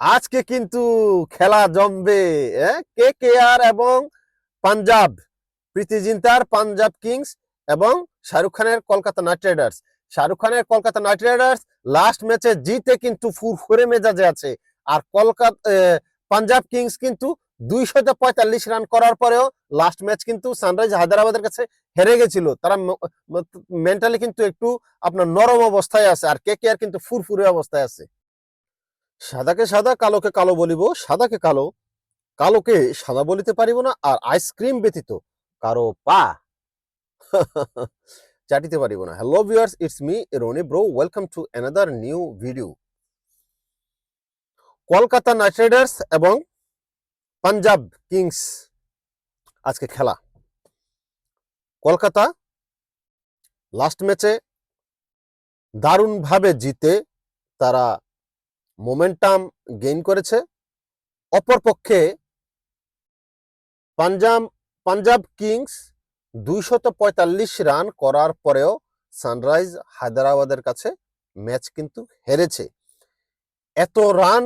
আজকে কিন্তু খেলা জমবে কে কে আর এবং পাঞ্জাব? প্রীতি জিন্তার পাঞ্জাব কিংস এবং শাহরুখ খানের কলকাতা নাইট রাইডার্স। শাহরুখ খানের কলকাতা নাইট রাইডার্স লাস্ট ম্যাচে জিতে কিন্তু ফুরফুরে মেজাজে আছে। আর কলকাতা পাঞ্জাব কিংস কিন্তু দুইশত পঁয়তাল্লিশ রান করার পরেও লাস্ট ম্যাচ কিন্তু সানরাইজ হায়দ্রাবাদের কাছে হেরে গেছিল। তারা মেন্টালি কিন্তু একটু আপনার নরম অবস্থায় আছে। আর কে কে আর কিন্তু ফুরফুরে অবস্থায় আছে। সাদাকে সাদা, কালোকে কালো বলিব, সাদাকে কালো, কালোকে সাদা বলিতে পারিব না, আর আইসক্রিম ব্যতীত কারও পা চাটিতে পারিব না। Hello viewers it's me Roni bro welcome to another new video Kolkata Knight Riders এবং পাঞ্জাব কিংস আজকে খেলা। কলকাতা লাস্ট ম্যাচে দারুণভাবে জিতে তারা মোমেন্টাম গেইন করেছে। অপরপক্ষে পাঞ্জাব পাঞ্জাব কিংস দুইশত রান করার পরেও সানরাইজ হায়দ্রাবাদের কাছে ম্যাচ কিন্তু হেরেছে। এত রান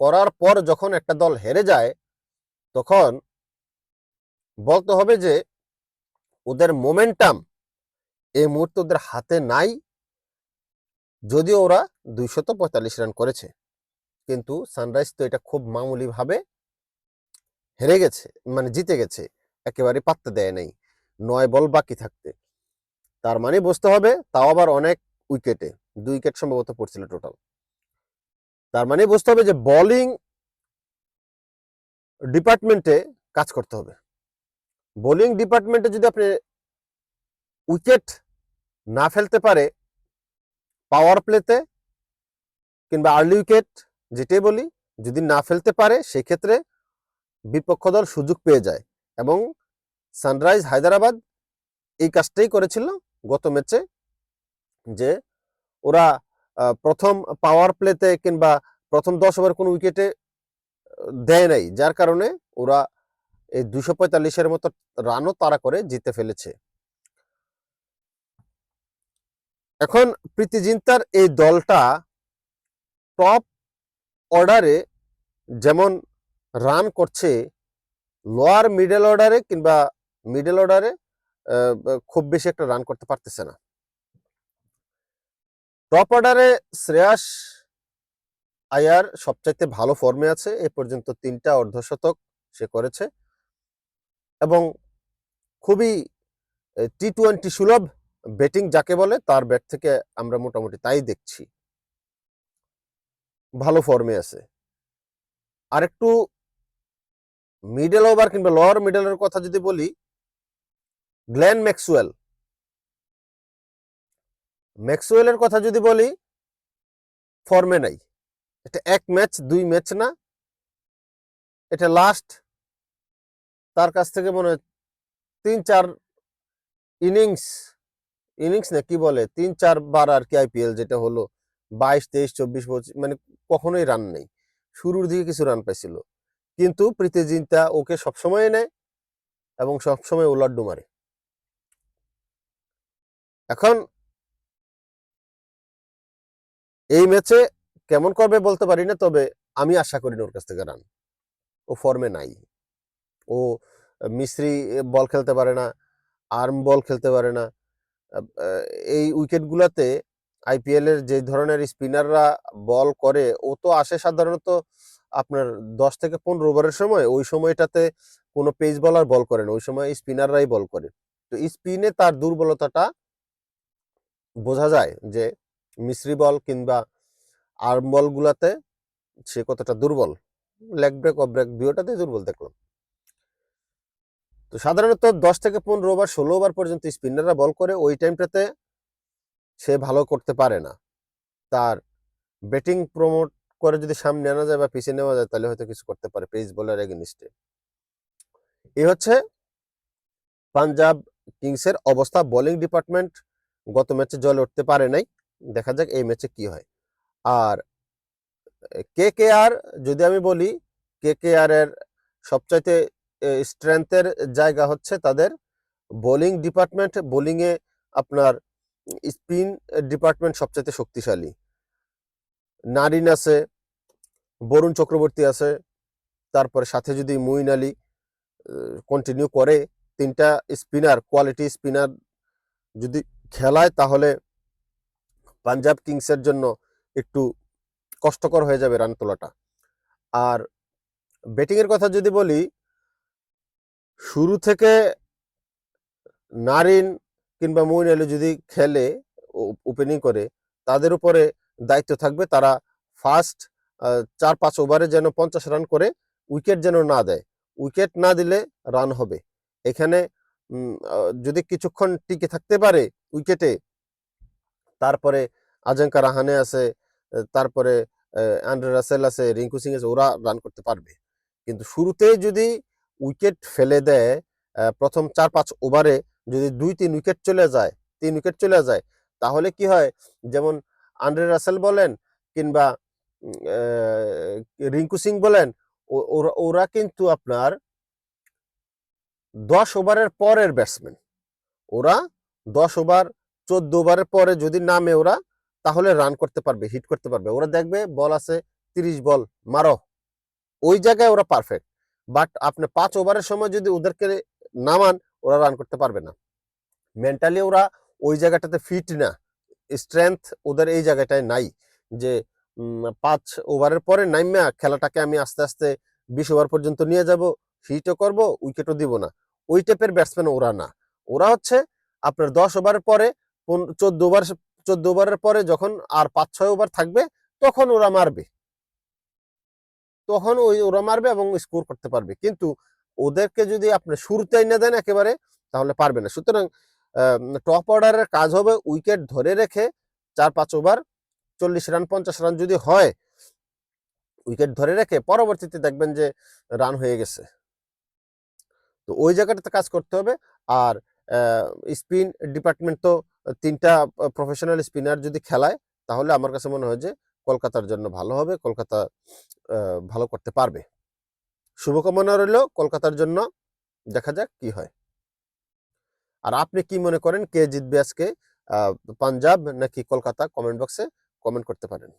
করার পর যখন একটা দল হেরে যায়, তখন বলতে হবে যে ওদের মোমেন্টাম এই মুহূর্তে ওদের হাতে নাই। যদিও ওরা দুইশত পঁয়তাল্লিশ রান করেছে, কিন্তু সানরাইজ তো এটা খুব মামুলি ভাবে হেরে গেছে মানে জিতে গেছে, একেবারে পাত্তা দেয় নাই, নয় বল বাকি থাকতে। তার মানে বুঝতে হবে তাও আবার অনেক উইকেটে, দুই উইকেট সম্ভবত পড়ছিল টোটাল তার মানে বুঝতে হবে যে বোলিং ডিপার্টমেন্টে কাজ করতে হবে। বোলিং ডিপার্টমেন্টে যদি আপনি উইকেট না ফেলতে পারে পাওয়ার প্লেতে কিংবা আর্লি উইকেট যেটাই বলি, যদি না ফেলতে পারে, সেক্ষেত্রে বিপক্ষ দল সুযোগ পেয়ে যায় এবং সানরাইজ হায়দ্রাবাদ এই কাজটাই করেছিল গত ম্যাচে যে ওরা প্রথম পাওয়ার প্লেতে কিংবা প্রথম দশ ওভার কোনো উইকেটে দেয় নাই। যার কারণে ওরা এই দুশো পঁয়তাল্লিশের মতো রানও তারা করে জিতে ফেলেছে। এখন প্রীতি জিন্তার এই দলটা টপ অর্ডারে যেমন রান করছে লোয়ার মিডল অর্ডারে কিংবা মিডল অর্ডারে খুব বেশি একটা রান করতে পারতেছে না। টপ অর্ডারে শ্রেয়াস আয়ার সবচাইতে ভালো ফর্মে আছে, এ পর্যন্ত তিনটা অর্ধশতক সে করেছে। এবং খুবই টি টোয়েন্টি সুলভ ব্যাটিং যাকে বলে, তার ব্যাট থেকে আমরা মোটামুটি তাই দেখছি। ভালো ফর্মে আছে। আর একটু মিডল ওভার কিংবা লোয়ার মিডলের কথা যদি বলি গ্ল্যান ম্যাক্সওয়েল ম্যাক্সওয়েলের কথা যদি বলি ফর্মে নাই। এটা এক ম্যাচ দুই ম্যাচ না। এটা লাস্ট তার কাছ থেকে মনে হয় তিন, চার ইনিংস ইনিংস না কি বলে, তিন চার বার আর কি আইপিএল যেটা হলো, বাইশ, তেইশ, চব্বিশ, পঁচিশ মানে কখনোই রান নেই। শুরুর দিকে কিছু রান পাইছিল। কিন্তু প্রীতি জিন্তা ওকে সবসময় নেয় এবং সবসময় উলাড্ডু মারে। এখন এই ম্যাচে কেমন করবে বলতে পারি না, তবে আমি আশা করি না ওর কাছ থেকে রান ও ফর্মে নাই। ও মিস্ত্রি বল খেলতে পারে না আর্ম বল খেলতে পারে না। এই উইকেটগুলোতে আইপিএল এর যে ধরনের স্পিনাররা বল করে, ও তো আসে সাধারণত আপনার দশ থেকে পনেরো ওভারের সময়। ওই সময়টাতে কোনো পেস বলার বল করে না, ওই সময় স্পিনাররাই বল করে। তো স্পিনে তার দুর্বলতাটা বোঝা যায় যে মিশ্রি বল কিংবা আর্ম বলগুলাতে সে কতটা দুর্বল। লেগ ব্রেক অফ ব্রেক দুটোতেই দুর্বল দেখলাম। তো সাধারণত দশ থেকে পনেরো ওভার, ষোলো ওভার পর্যন্ত স্পিনাররা বল করে, ওই টাইমটাতে সে ভালো করতে পারে না। তার ব্যাটিং প্রমোট করে যদি সামনে আনা যায় বা পিছিয়ে নেওয়া যায়, তাহলে হয়তো কিছু করতে পারে পেস বোলার এগেনিস্টে। এই হচ্ছে পাঞ্জাব কিংসের অবস্থা। বোলিং ডিপার্টমেন্ট গত ম্যাচে জল উঠতে পারে নাই। দেখা যাক এই ম্যাচে কি হয়। আর কে কে আর যদি আমি বলি, কে কে আর এর সবচাইতে স্ট্রেংথের জায়গা হচ্ছে তাদের বোলিং ডিপার্টমেন্ট বোলিংয়ে আপনার স্পিন ডিপার্টমেন্ট সবচেয়ে শক্তিশালী। নারিন আছে, বরুণ চক্রবর্তী আছে, তারপরে সাথে যদি মুইন আলী কন্টিনিউ করে তিনটা স্পিনার কোয়ালিটি স্পিনার যদি খেলায় তাহলে পাঞ্জাব কিংসের জন্য একটু কষ্টকর হয়ে যাবে রান তোলাটা আর ব্যাটিংয়ের কথা যদি বলি শুরু থেকে নারিন কিংবা মইন আলী যদি খেলে ওপেনিং করে, তাদের উপরে দায়িত্ব থাকবে তারা ফার্স্ট চার পাঁচ ওভারে যেন পঞ্চাশ রান করে উইকেট যেন না দেয়। উইকেট না দিলে রান হবে। এখানে যদি কিছুক্ষণ টিকে থাকতে পারে উইকেটে তারপরে আজঙ্কা রাহানে আছে, তারপরে অ্যান্ড্রে রাসেল আছে, রিঙ্কু সিং আছে, ওরা রান করতে পারবে। কিন্তু শুরুতেই যদি উইকেট ফেলে দেয় প্রথম চার পাঁচ ওভারে যদি দুই তিন উইকেট চলে যায়, তিন উইকেট চলে যায়, তাহলে কি হয়? যেমন আন্ড্রে রাসেল বলেন কিংবা রিঙ্কু সিং বলেন ওরা কিন্তু আপনার দশ ওভারের পরের ব্যাটসম্যান। ওরা দশ ওভার, চোদ্দ ওভারের পরে যদি নামে ওরা, তাহলে রান করতে পারবে, হিট করতে পারবে। ওরা দেখবে বল আছে তিরিশ বল, মারো। ওই জায়গায় ওরা পারফেক্ট। বাট আপনি পাঁচ ওভারের সময় যদি ওদেরকে নামান, ওরা রান করতে পারবে না। মেন্টালি ওরা ওই জায়গাটাতে ফিট না। স্ট্রেংথ ওদের এই জায়গাটায় নাই। যে পাঁচ ওভারের পরে নাইমা খেলাটাকে আমি আস্তে আস্তে বিশ ওভার পর্যন্ত নিয়ে যাব হিটও করব উইকেটও দিব না। ওই টাইপের ব্যাটসম্যান ওরা না। ওরা হচ্ছে আপনার দশ ওভারের পরে চোদ্দ ওভার চোদ্দ ওভারের পরে যখন আর পাঁচ, ছয় ওভার থাকবে, তখন ওরা মারবে। তখন ওই ওরা মারবে এবং স্কোর করতে পারবে। কিন্তু ওদেরকে যদি আপনি শুরুতে এনে দেন একেবারে, তাহলে পারবে না। সুতরাং টপ অর্ডারের কাজ হবে উইকেট ধরে রেখে চার পাঁচ ওভার চল্লিশ রান পঞ্চাশ রান যদি হয় উইকেট ধরে রেখে পরবর্তীতে দেখবেন যে রান হয়ে গেছে। তো ওই জায়গাটাতে কাজ করতে হবে। আর স্পিন ডিপার্টমেন্ট তো তিনটা প্রফেশনাল স্পিনার যদি খেলায়, তাহলে আমার কাছে মনে হয় যে কলকাতার জন্য ভালো হবে। কলকাতা ভালো করতে পারবে। শুভকামনা রইল কলকাতার জন্য। দেখা যাক কি হয়। আর আপনি কি মনে করেন কে জিতবে আজকে? পাঞ্জাব নাকি কলকাতা? কমেন্ট বক্সে কমেন্ট করতে পারেন।